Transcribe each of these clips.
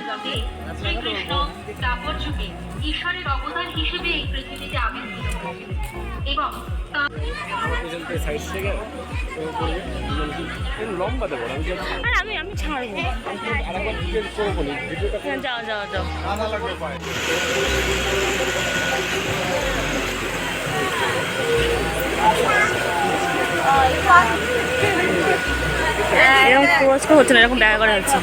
যুগে শ্রীকৃষ্ণ দ্বাপর যুগে ঈশ্বরের অবদান হিসেবে এই পৃথিবীতে আবির্ভূত এবং আর আমি আমি ছাড়বো। হ্যাঁ যাও যাও যাও। এরকম ক্রোচ হচ্ছে না এরকম ব্যাগ করা হচ্ছে।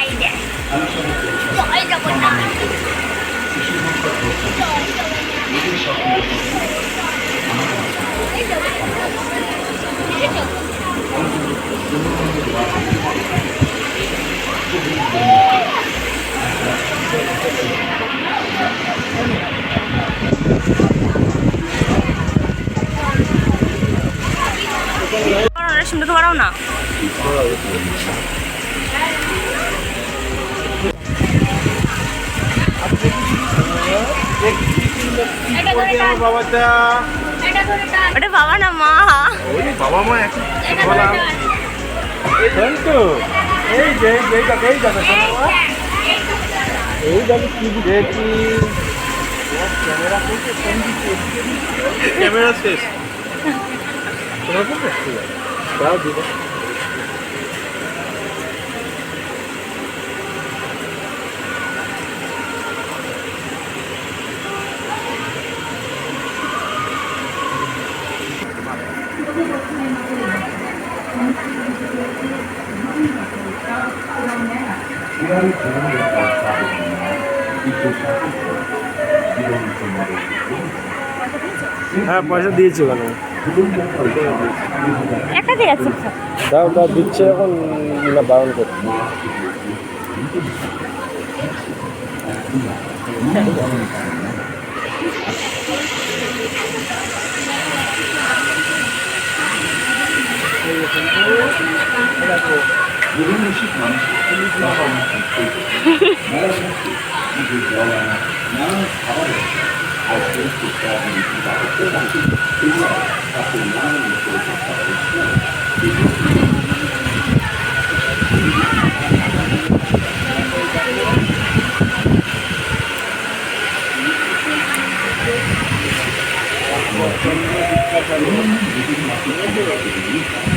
এই যে জয় জগন্নাথ জয় জগন্নাথ শুনতে তো পারো না şimdi duvara ona. Duvara ওটা বাবা না মা। বাবা মা টান এই তো এই যে এই যে এই দেখো এই দেখো। এই দেখো কি দেখি ক্যামেরা ক্যামেরা শেষ। তোমার খুব ঠিক আছে হ্যাঁ পয়সা দিয়েছি ওখানে একটা দিয়ে আছে দাও দাও দিচ্ছে এখন না বারণ করছে আর এই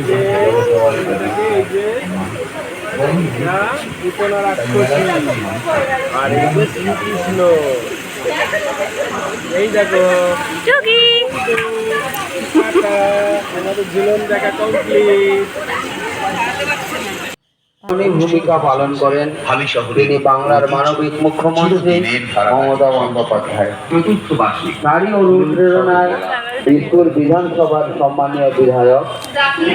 যে শ্রীকৃষ্ণ এই দেখো আমাদের জীবন দেখা কমপ্লিট ভূমিকা পালন করেন তিনি বাংলার মানবিক মুখ্যমন্ত্রী মমতা বন্দ্যোপাধ্যায়। নারী অনুপ্রেরণায় বিষ্ণুর বিধানসভার সম্মানীয় বিধায়ক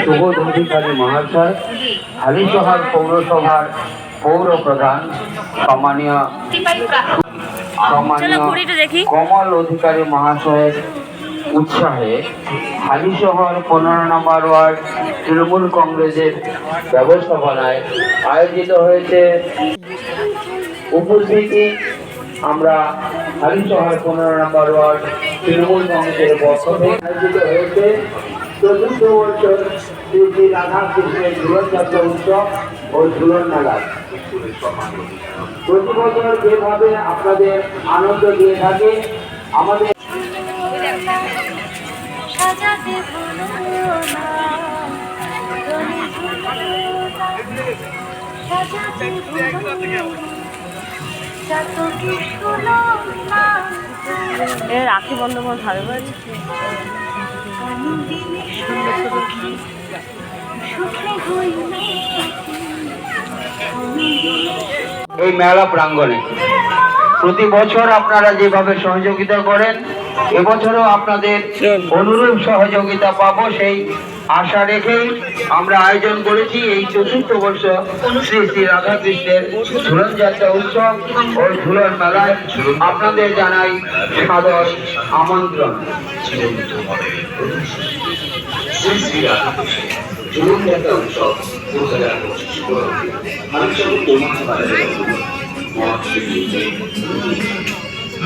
সুবোধ অধিকারী মহাশয় হালিশহর পৌরসভার পৌর প্রধান সম্মানীয় সম্মানীয় কমল অধিকারী মহাশয়ের উৎসাহে হালিশহর পনেরো নম্বর ওয়ার্ড তৃণমূল কংগ্রেসের ব্যবস্থাপনায় আয়োজিত হয়েছে। উপস্থিতি, আমরা হালিশহর পনেরো নম্বর ওয়ার্ড তৃণমূল কংগ্রেসের পক্ষ থেকে আয়োজিত হয়েছে। চতুর্থ বছর শ্রী শ্রী রাধা কৃষ্ণের ঝুলন যাত্রা উৎসব ও ঝুলন মেলা প্রতি বছর যেভাবে আপনাদের আনন্দ দিয়ে থাকে, আমাদের সাজাতে ভুলো না। তুমি সাজাতে ভুলো না। যত কিছু না এ রাখি বাড়ি দিনে এই মেলা প্রাঙ্গণে প্রতি বছর আপনারা যেভাবে সহযোগিতা করেন এবছরও আপনাদের অনুরূপ সহযোগিতা পাবো সেই আশা রেখেই আমরা আয়োজন করেছি। এই চতুর্থ বর্ষ শ্রী শ্রী রাধাকৃষ্ণের ঝুলন যাত্রা উৎসব ও ঝুলন মেলায় আপনাদের জানাই সাদর আমন্ত্রণ। যাত্রা উৎসব দু হাজার পঁচিশ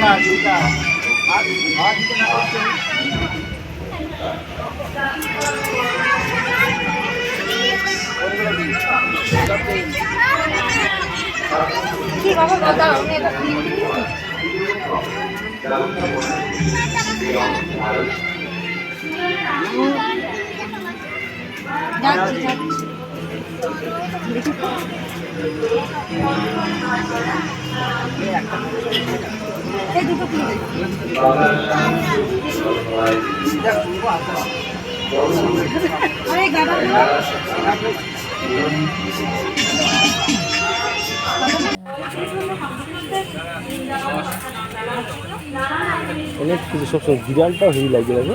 Buka, buka. Adi, adi অনেক কিছু সবসময় বিড়ালটা হেভি লাগছে দেখো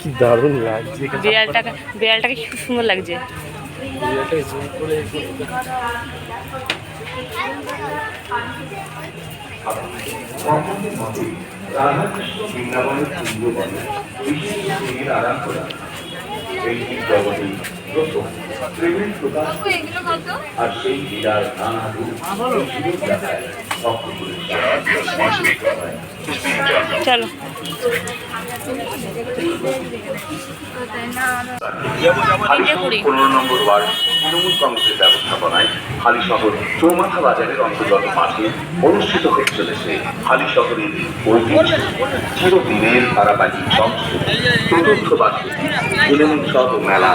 কি দারুণ লাগছে বিড়ালটাকে বিড়ালটাকে খুব সুন্দর লাগছে। বিড়ালটা zoom করে রাধাকৃষ্ণ বৃন্দাবনের পুণ্যবনে বিশেষ প্রেমের আরাধনা এই জগতে প্রথম প্রেমের প্রকাশ আর সেই বিরাট নানা রূপ পুরুষ চলো। পনেরো নম্বর ওয়ার্ড তৃণমূল কংগ্রেসের ব্যবস্থাপনায় হালিশহর চৌমাথা বাজারের অন্তর্গত মাঠে অনুষ্ঠিত হয়ে চলেছে হালিশহরের ঐতিহ্য। চিরদিনের ধারাবাহিক সংস্কৃতি চতুর্থ বার্ষিক তৃণমূল সহ মেলা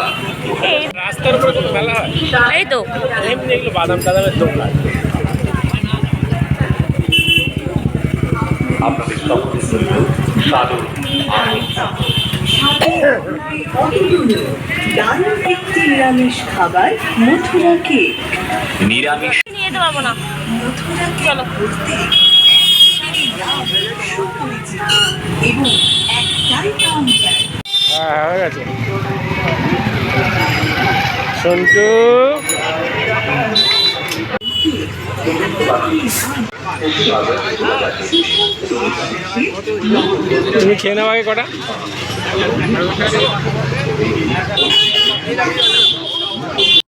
রাস্তার উপরে মেলা হয় এই তো। এমনি এগুলো বাদাম টাদামের দোকান। আপনাদের সকলের জন্য সাদর। দারুণ একটি নিরামিষ খাবার মথুরা কেক নিরামিষ নিয়ে যেতে পারব না। মথুরা কেক সুপরিচিত এবং একটাই কাউন্টার হ্যাঁ হয়ে গেছে। সন্টু। তুমি খেয়ে নেওয়া কটা।